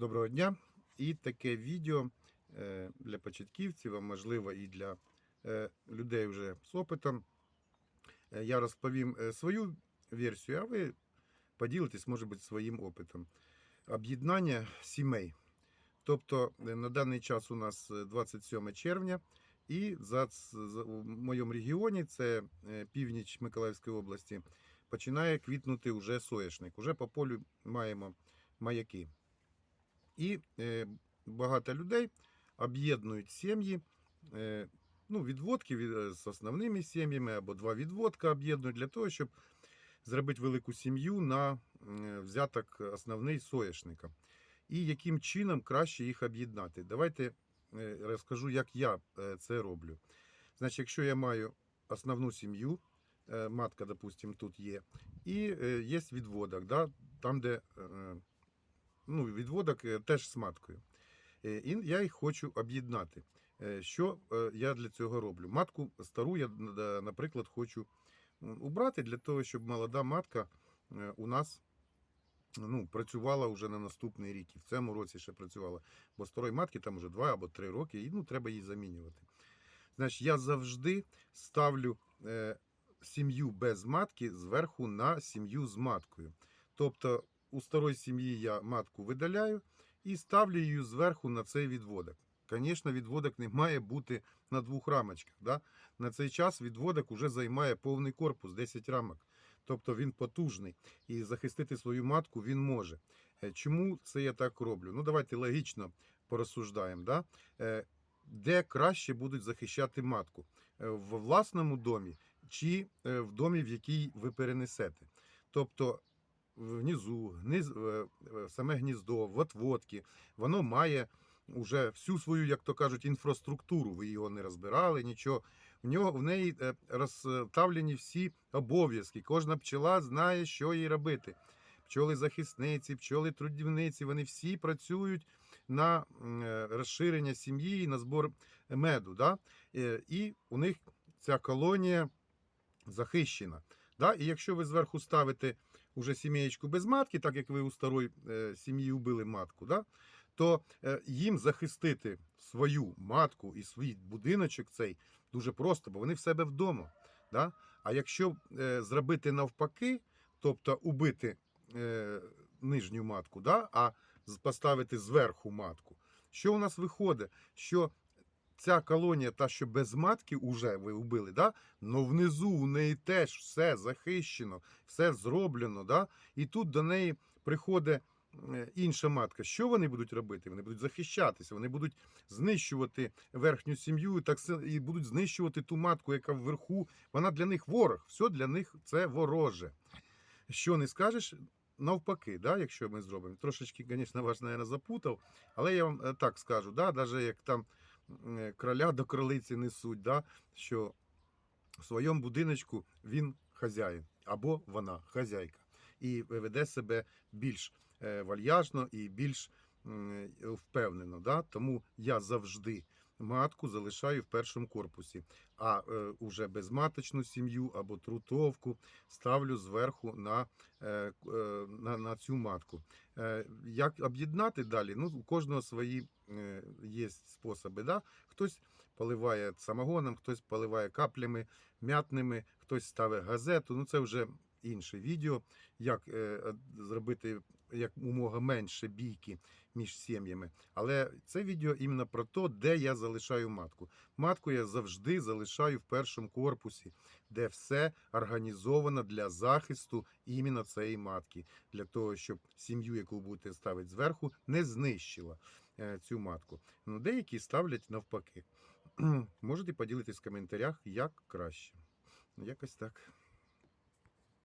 Доброго дня! І таке відео е, для початківців, а можливо і для е, людей вже з опитом. Е, Я розповім свою версію, а ви поділитесь, може бути, своїм опитом. Об'єднання сімей. Тобто на даний час у нас е, 27 червня, і за, в моєму регіоні, це північ Миколаївської області, починає квітнути вже соняшник. Уже по полю маємо маяки. І е, багато людей об'єднують сім'ї, е, ну, відводки від, е, з основними сім'ями або два відводка об'єднують для того, щоб зробити велику сім'ю на взяток основний соняшника. І яким чином краще їх об'єднати. Давайте розкажу, як я це роблю. Значить, якщо я маю основну сім'ю, матка, допустим, тут є, і є відводок, да, там, де ну, відводок е, теж з маткою. Е, І я їх хочу об'єднати. Е, Що я для цього роблю? Матку стару я, наприклад, хочу убрати для того, щоб молода матка у нас ну, працювала вже на наступний рік. І в цьому році ще працювала. Бо старої матки там вже 2 або 3 роки, і ну, треба її замінювати. Значить, я завжди ставлю сім'ю без матки зверху на сім'ю з маткою. Тобто у старої сім'ї я матку видаляю і ставлю її зверху на цей відводок. Звісно, відводок не має бути на двох рамочках. Да? На цей час відводок вже займає повний корпус, 10 рамок. Тобто він потужний і захистити свою матку він може. Е, Чому це я так роблю? Ну, давайте логічно порозсуждаємо. Да? Е, Де краще будуть захищати матку? Е, В власному домі чи в домі, в який ви перенесете? Тобто внизу, гниз, е, е, саме гніздо, в отводки, воно має уже всю свою, як то кажуть, інфраструктуру. Ви його не розбирали, нічого. В нього в неї е, розставлені всі обов'язки. Кожна пчела знає, що їй робити. Пчоли захисниці, пчоли трудівниці, вони всі працюють на розширення сім'ї на збор меду. Да? І у них ця колонія захищена. Да? І якщо ви зверху ставите уже сім'єчку без матки, так як ви у старої е, сім'ї убили матку, да? то е, їм захистити свою матку і свій будиночок цей дуже просто, бо вони в себе вдома. Да? А якщо е, зробити навпаки, тобто убити нижню матку, да? а поставити зверху матку, що у нас виходить? Що ця колонія, та, що без матки вже ви убили, да? но внизу у неї теж все захищено, все зроблено. Да? І тут до неї приходить е, інша матка. Що вони будуть робити? Вони будуть захищатися, вони будуть знищувати верхню сім'ю так і будуть знищувати ту матку, яка вверху. Вона для них ворог. Все для них це вороже. Що не скажеш? Навпаки, да, якщо ми зробимо. Трошечки, звісно, вас, мабуть, запутав, але я вам е, так скажу, да, навіть як там кроля до кролиці несуть, да, що в своєму будиночку він хазяїн або вона хазяйка. І веде себе більш е, вальяжно і більш впевнено. Да? Тому я завжди матку залишаю в першому корпусі, а е, уже безматочну сім'ю або трутовку ставлю зверху на, е, е, на, на цю матку. Е, як об'єднати далі? Ну, у кожного свої е, є способи. Да? Хтось поливає самогоном, хтось поливає каплями м'ятними, хтось ставить газету. Ну це вже інше відео, як е, зробити як умога менше бійки між сім'ями. Але це відео іменно про те, де я залишаю матку. Матку я завжди залишаю в першому корпусі, де все організовано для захисту іменно цієї матки, для того, щоб сім'ю, яку будете ставити зверху, не знищила е, цю матку. Ну, деякі ставлять навпаки. Можете поділитись в коментарях, як краще. Якось так.